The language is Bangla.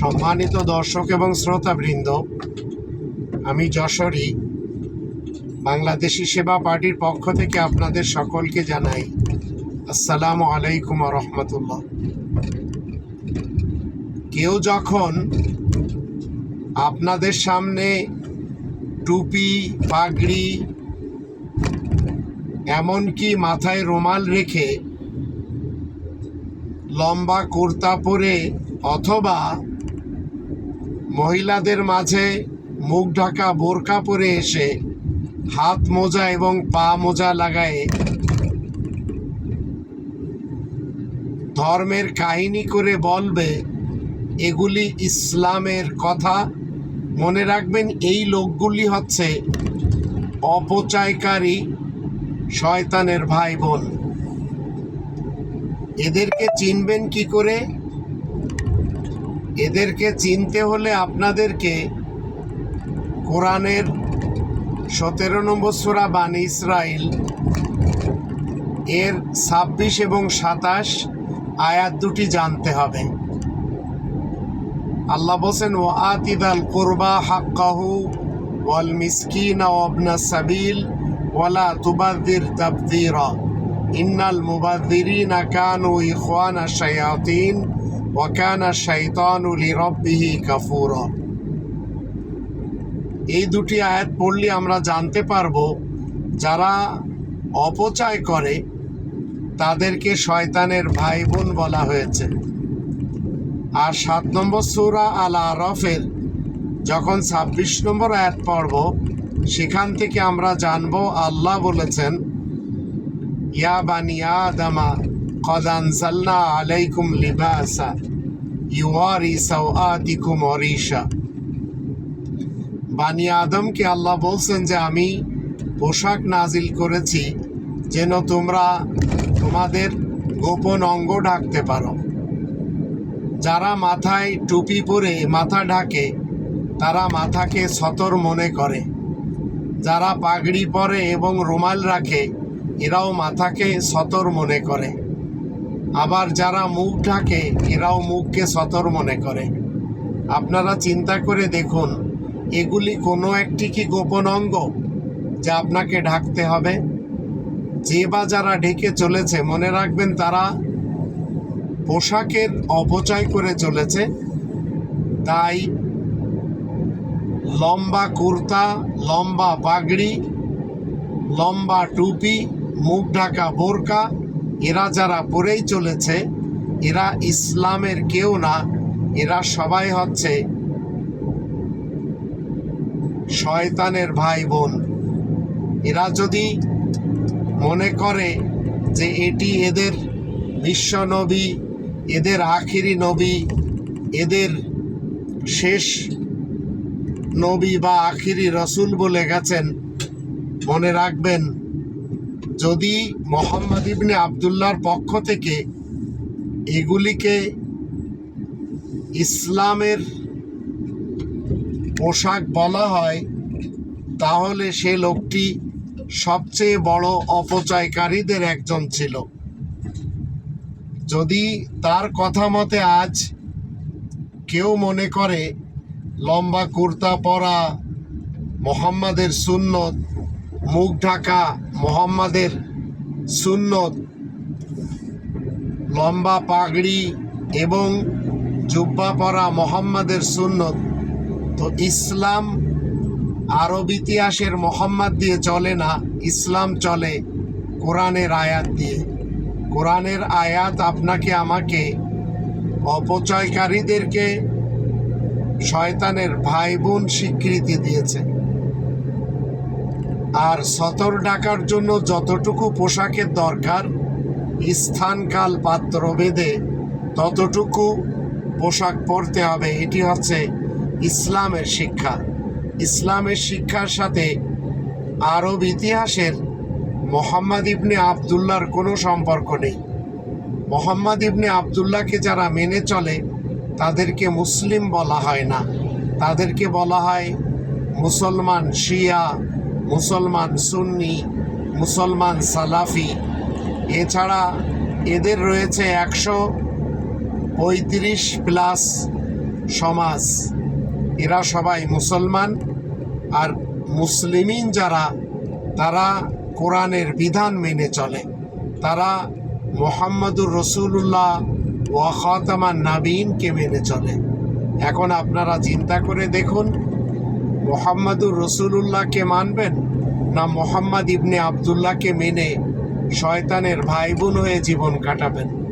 সম্মানিত দর্শক এবং শ্রোতাবৃন্দ, আমি যশোরী, বাংলাদেশি সেবা পার্টির পক্ষ থেকে আপনাদের সকলকে জানাই আসসালামু আলাইকুম রহমতুল্লাহ। কেউ যখন আপনাদের সামনে টুপি, পাগড়ি, এমনকি মাথায় রুমাল রেখে লম্বা কুর্তা পরে অথবা মহিলাদের মাঝে মুখ ঢাকা বোরকা পরে এসে হাত মোজা এবং পা মোজা লাগায়ে ধর্মের কাহিনী করে বলবে, এগুলি ইসলামের কথা। মনে রাখবেন, এই লোকগুলি হচ্ছে অপচয়কারী শয়তানের ভাই বোন এদেরকে চিনবেন কি করে? এদেরকে চিনতে হলে আপনাদেরকে কোরআনের সতেরো নম্বর সুরা বানি ইসরাইল এর ছাব্বিশ এবং সাতাশ আয়াত দুটি জানতে হবে। আল্লাহ বলছেন ও আতিদাল কোরবা হাক্কাহু ওয়াল মিসকিন ওয়াবনা সাবিল ওয়ালা তুবাদ্দির তাবদিরা। ইন্নাল মুবাদ্দিরিনা কানু ইখওয়ানা শায়াতিন ওয়া কানা শাইতানু লিরাব্বিহি কাফুরা। এই দুটি আয়াত পড়লে আমরা জানতে পারব, যারা অপচয় করে, তাদেরকে শয়তানের ভাই বোন বলা হয়েছে। আর সাত নম্বর সূরা আল আরফের যখন ছাব্বিশ নম্বর আয়াত পড়ব, সেখান থেকে আমরা জানব আল্লাহ বলেছেন ইয়া বানি আদামা, কদ আনজালনা আলাইকুম লিবাসা, ইউয়ারি সাওআতিকুম অরিশা বানি আদমকে আল্লাহ বলছেন যে, আমি পোশাক নাজিল করেছি যেন তোমরা তোমাদের গোপন অঙ্গ ঢাকতে পারো। যারা মাথায় টুপি পরে মাথা ঢাকে, তারা মাথাকে সতর মনে করে। যারা পাগড়ি পরে এবং রুমাল রাখে এরাও মাথাকে সতর মনে করে। আবার যারা মুখ ঢাকে, এরাও মুখকে সতর মনে করে। আপনারা চিন্তা করে দেখুন, এগুলি কোনো একটি কি গোপন অঙ্গ যা আপনাকে ঢাকতে হবে? যে বা যারা ঢেকে চলেছে, মনে রাখবেন তারা পোশাকের অপচয় করে চলেছে। তাই লম্বা কুর্তা, লম্বা পাগড়ি, লম্বা টুপি মুখ ঢাকা, বোরকা, এরা যারা পরেই চলেছে, এরা ইসলামের কেউ না, এরা সবাই হচ্ছে শয়তানের ভাই বোন এরা যদি মনে করে যে এটি এদের বিশ্ব নবী, এদের আখিরি নবী, এদের শেষ নবী বা আখিরি রসুল বলে গেছেন, মনে রাখবেন যদি মোহাম্মদ ইবনে আবদুল্লাহর পক্ষ থেকে এগুলিকে ইসলামের পোশাক বলা হয়, তাহলে সে লোকটি সবচেয়ে বড় অপচয়কারীদের একজন ছিল। যদি তার কথা মতে আজ কেউ মনে করে, লম্বা কুর্তা পরা মোহাম্মদের সুন্নত মুখ ঢাকা মোহাম্মদের সুন্নত। লম্বা পাগড়ি এবং জুব্বা পরা মোহাম্মদের সুন্নত। তো ইসলাম আরব ইতিহাসের মোহাম্মদ দিয়ে চলে না, ইসলাম চলে কোরআনের আয়াত দিয়ে। কোরআনের আয়াত আপনাকে আমাকে অপচয়কারীদেরকে শয়তানের ভাই বোন স্বীকৃতি দিয়েছে। আর সতর ডাকার জন্য যতটুকু পোশাকের দরকার, স্থানকাল পাত্র বেদে ততটুকু পোশাক পরতে হবে। এটি হচ্ছে ইসলামের শিক্ষা। ইসলামের শিক্ষার সাথে আরব ইতিহাসের মোহাম্মদ ইবনে আবদুল্লাহর কোনো সম্পর্ক নেই। মোহাম্মদ ইবনে আবদুল্লাহকে যারা মেনে চলে, তাদেরকে মুসলিম বলা হয় না। তাদেরকে বলা হয় মুসলমান, শিয়া মুসলমান সুন্নি, মুসলমান সালাফি। এছাড়া এদের রয়েছে একশো পঁয়ত্রিশ প্লাস সমাজ। এরা সবাই মুসলমান আর মুসলিমিন যারা, তারা কোরআনের বিধান মেনে চলে। তারা মোহাম্মদুর রসুল্লাহ ওয়াখাতামান নাবিনকে মেনে চলে। এখন আপনারা চিন্তা করে দেখুন মোহাম্মদুর রসুলুল্লাহকে মানবেন না মোহাম্মদ ইবনে আবদুল্লাহকে মেনে শয়তানের ভাই বোন হয়ে জীবন কাটাবেন?